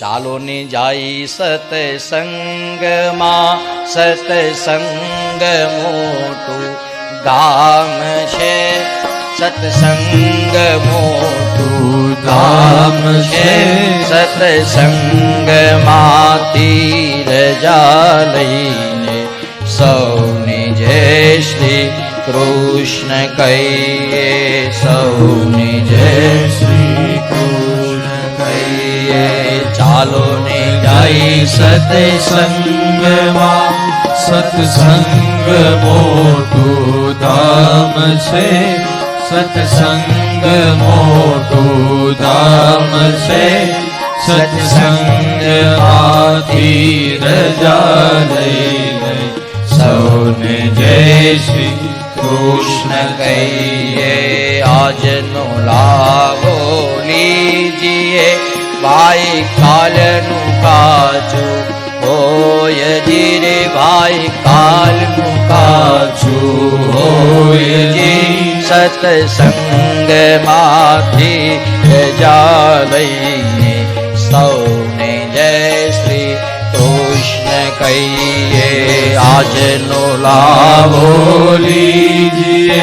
ચાલો ને જાય સતસંગમાં, સતસંગ મોટું ગામ છે. સતસંગ મોટું ગામ છે. સતસંગમાંથી તીર લઈને સૌને જય શ્રી કૃષ્ણ કહીએ, સૌને જય શ્રી જાય સત્સંગમાં સત્સંગ મોટું ધામ છે સત્સંગ મોટું ધામ છે સત્સંગમાંથી રજા લઈને સૌને જય શ્રી કૃષ્ણ કહીએ આજનો લાભો લીજીએ ભાઈ કાલનું કાચું હોય ધીરે ભાઈ કાલનું કાચું હોય જી સત્સંગમાંથી રજા લઈને સૌને જય શ્રી કૃષ્ણ કહીએ. આજનો લાવો લીજીએ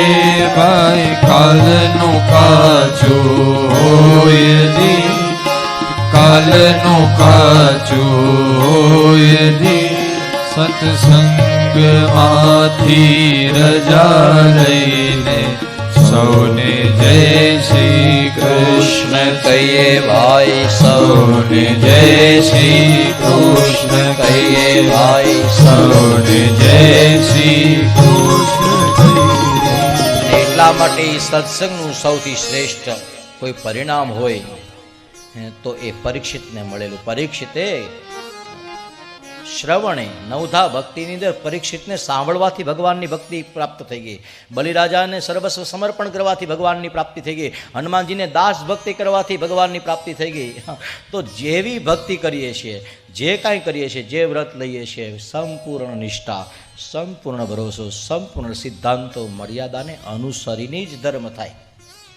ભાઈ કાલનું કાચું કાલનું કાચું સત્સંગમાંથી રજા લઈને સૌને જય શ્રી કૃષ્ણ કહીએ ભાઈ, સૌને જય શ્રી કૃષ્ણ કહીએ ભાઈ, સૌને જય શ્રી કૃષ્ણ એટલા માટે સત્સંગનું સૌથી શ્રેષ્ઠ કોઈ પરિણામ હોય તો એ પરીક્ષિતને મળેલું. પરીક્ષિતે શ્રવણે નવધા ભક્તિની અંદર પરીક્ષિતને સાંભળવાથી ભગવાનની ભક્તિ પ્રાપ્ત થઈ ગઈ. બલિરાજાને સર્વસ્વ સમર્પણ કરવાથી ભગવાનની પ્રાપ્તિ થઈ ગઈ. હનુમાનજીને દાસ ભક્તિ કરવાથી ભગવાનની પ્રાપ્તિ થઈ ગઈ. તો જેવી ભક્તિ કરીએ છીએ, જે કાંઈ કરીએ છીએ, જે વ્રત લઈએ છીએ, સંપૂર્ણ નિષ્ઠા, સંપૂર્ણ ભરોસો, સંપૂર્ણ સિદ્ધાંતો, મર્યાદાને અનુસરીને જ ધર્મ થાય.